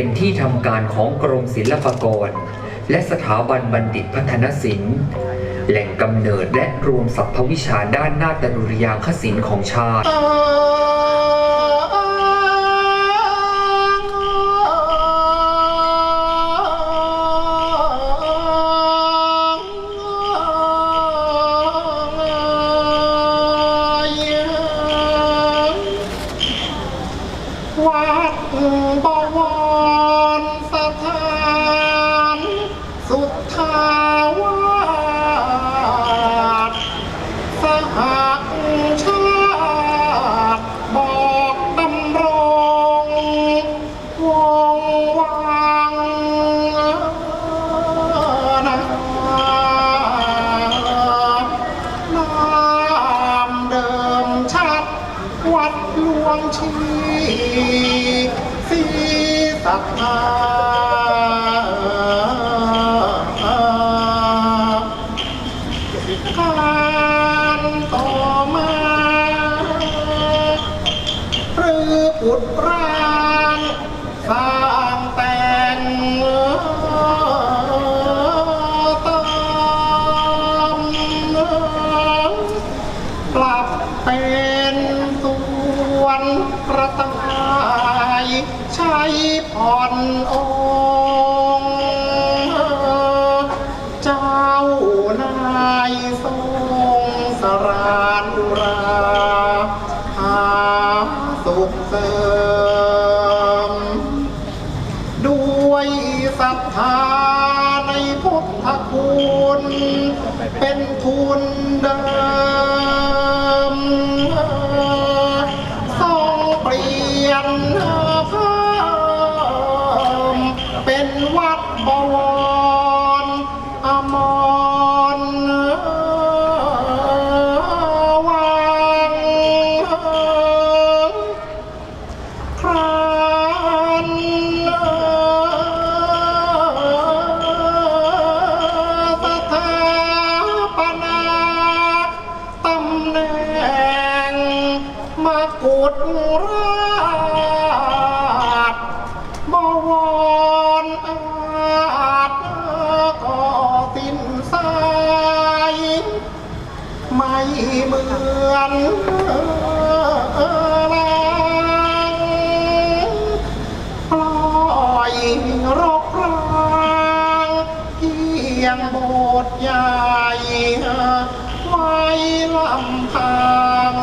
เป็นที่ทำการของกรมศิลปากร และสถาบันบัณฑิตพัฒนศิลป์ แหล่งกำเนิดและรวมสรรพวิชาด้านนาฏดุริยางคศิลป์ของชาติ วัดบว สีสัทธาการต่อ ผ่อนองเจ้านายทรงสรานอุราหาสุขเสริม ด้วยศรัทธาในพุทธคุณเป็นทุนเดิมต้องเปลี่ยน มากุฎราชบวรอาจก็สิ้นสายไม่เหมือนแรงปล่อยรกร้างเพียงโบสถ์ใหญ่ไว้ลำพัง